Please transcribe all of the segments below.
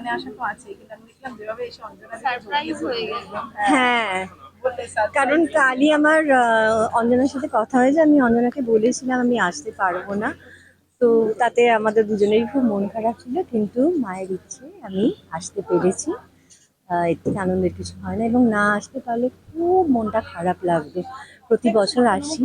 এখানে আসা তো আছেই কিন্তু আমি দেখলাম যেভাবে এসে অঞ্জনা সারপ্রাইজ হয়ে গেল হ্যাঁ। কারণ কালই আমার অঞ্জনার সাথে কথা হয়েছে আমি অঞ্জনাকে বলেছিলাম আমি আসতে পারব না। তো তাতে আমাদের দুজনেরই খুব মন খারাপ ছিল কিন্তু মায়ের ইচ্ছে আমি আসতে পেরেছি। এর থেকে আনন্দের কিছু হয় না এবং না আসতে পারলে খুব মনটা খারাপ লাগবে। প্রতি বছর আসি।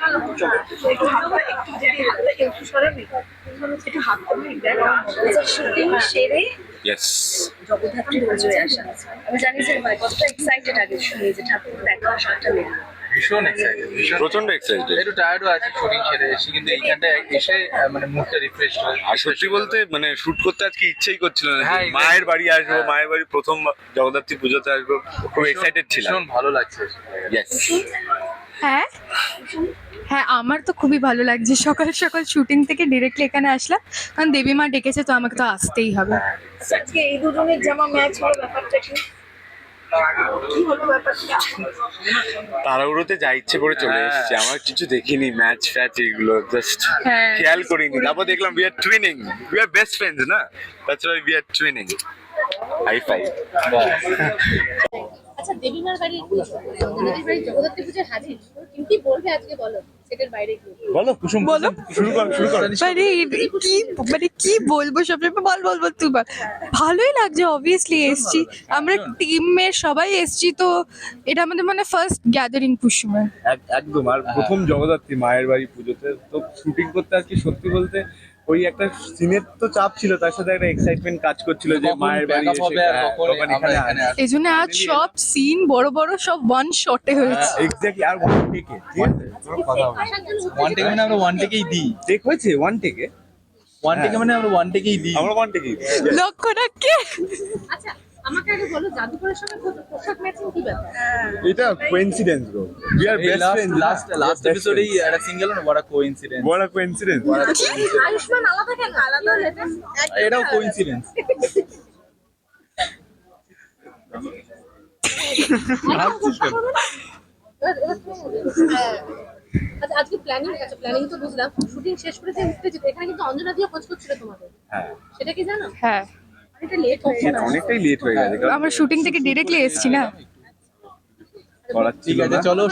হাতটা একটু যদি হাতটা একটু সরাবি একটু হাতটা শুটিং সেরে ইয়েস জগদ্ধাত্রী পুজোয় আসা আমি জানি যে ভাই কতটা এক্সাইটেড আগে শুনে যে ঠাকুর দেখা সাতটা মেয়ে ভীষণ এক্সাইটেড ভীষণ প্রচণ্ড এক্সাইটেড একটু টায়ার্ডও আছে শুটিং সেরে এসেছি কিন্তু এসে মানে মুডটা রিফ্রেশ হয় আর সত্যি বলতে মানে শুট করতে আজকে ইচ্ছেই করছিল না হ্যাঁ, মায়ের বাড়ি আসব হ্যাঁ। মায়ের বাড়ি প্রথম জগদ্ধাত্রী পুজোতে আসব খুব এক্সাইটেড ছিলাম। ভীষণ ভালো লাগছে। ইয়েস হ্যাঁ? হ্যাঁ আমার তো খুবই ভালো লাগছে। সকাল সকাল শুটিং থেকে ডিরেক্টলি এখানে আসলাম। কারণ দেবী মা ডেকেছে তো আমাকে তো আসতেই হবে। আজকে এই দুজনের জামা ম্যাচ হলো ব্যাপারটা কি? কি হলো ব্যাপারটা? তাড়াহুড়োতে যা ইচ্ছে করে চলে হ্যাঁ। এসেছি। আমার কিছু দেখিনি ম্যাচ ফ্যাচ এগুলো জাস্ট হ্যাঁ। খেয়াল করিনি। তারপর দেখলাম we are twinning we are best friends না? That's why we are twinning high five আচ্ছা দেবীমার পুজো অঞ্জনাদের বাড়ির জগদ্ধাত্রী পুজোর হাজির? কি বলবে আজকে বলো? সেটার বাইরে গিয়ে। বলো কুসুম বলো। শুরু কর শুরু কর। মানে কি মানে কি বলব সবসময় বল বল বল তুই বল। ভালোই লাগছে অবভিয়াসলি এসছি। আমরা টিমের সবাই এসছি তো এটা আমাদের মানে ফার্স্ট গ্যাদারিং কুসুমের এক- একদম আর প্রথম জগদ্ধাত্রী মায়ের বাড়ি পুজোতে তো শুটিং করতে আর কি সত্যি বলতে ওই একটা সিনের তো চাপ ছিল তার সাথে একটা এক্সাইটমেন্ট কাজ করছিল যে মায়ের বাড়ি এসে হ্যাঁ, এখানে এখানে এই জন্য আজ সব সিন বড় বড় সব ওয়ান শটে হয়েছে। এক্স্যাক্টলি আর ওয়ান টেকে ঠিক আছে? কথা ওয়ান টেকে মানে আমরা ওয়ান টেকেই দিই। টেক হয়েছে? ওয়ান টেকে ওয়ান টেকে মানে আমরা ওয়ান টেকেই দিই। আমরা ওয়ান টেকে লক্ষ্য রাখকে আচ্ছা আমাকে আগে বলো জাদুকরের সঙ্গে পোশাক ম্যাচিং কি ব্যাপার? এটা coincidence go we are best friends last last এপিসোডেই একটা সিঙ্গেল না বড় কোইন্সিডেন্স বড় কোইন্সিডেন্স আয়ুষ্মান আলাদা কেন? আলাদা এটাও কোইন্সিডেন্স আচ্ছা আজকে প্ল্যানিং আচ্ছা প্ল্যানিং তো বুঝলাম। শুটিং শেষ করে যে উঠতে যেতে এখানে কিন্তু অঞ্জনা দিয়ে খোঁজ করছিল তোমাদের। হ্যাঁ। সেটা কি জানো? হ্যাঁ। অনেকটাই লেট হয়ে গেছে আমরা শুটিং থেকে ডিরেক্টলি এসেছি না? ঠিক আছে চলো